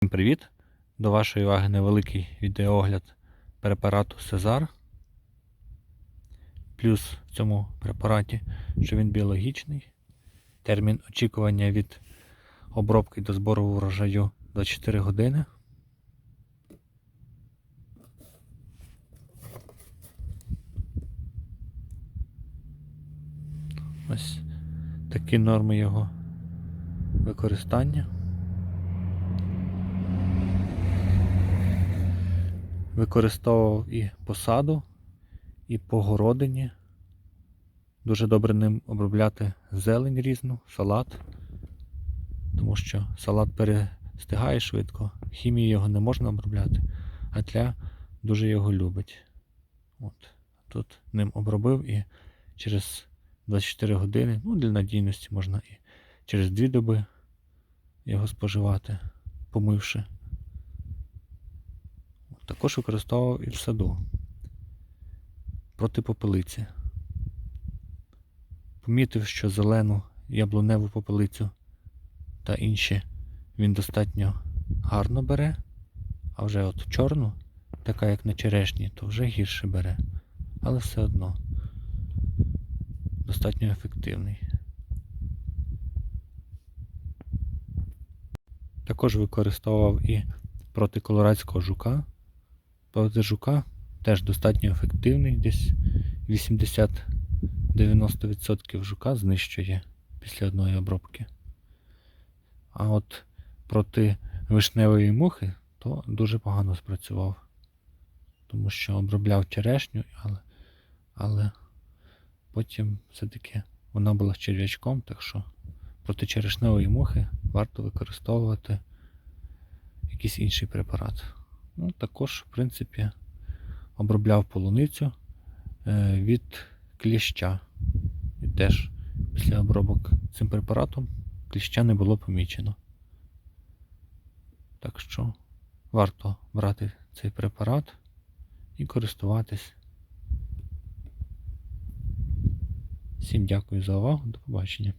Всім привіт! До вашої уваги невеликий відеоогляд препарату Сезар. Плюс в цьому препараті, що він біологічний. Термін очікування від обробки до збору урожаю 24 години. Ось такі норми його використання. Використовував і посаду, і по городині. Дуже добре ним обробляти зелень різну, салат. Тому що салат перестигає швидко, хімії його не можна обробляти, а тля дуже його любить. От. Тут ним обробив і через 24 години, ну для надійності можна і через 2 доби його споживати, помивши. Також використовував і в саду проти попелиці. Помітив, що зелену яблуневу попелицю та інші він достатньо гарно бере, а вже от чорну, така як на черешні, то вже гірше бере. Але все одно достатньо ефективний. Також використовував і проти колорадського жука. Проти жука теж достатньо ефективний, десь 80-90% жука знищує після одної обробки. А от проти вишневої мухи то дуже погано спрацював. Тому що обробляв черешню, але але потім все-таки вона була черв'ячком, так що проти черешневої мухи варто використовувати якийсь інший препарат. Ну, Також, в принципі, обробляв полуницю е, від кліща. І теж після обробок цим препаратом кліща не було помічено. Так що варто брати цей препарат і користуватись. Всім дякую за увагу, до побачення.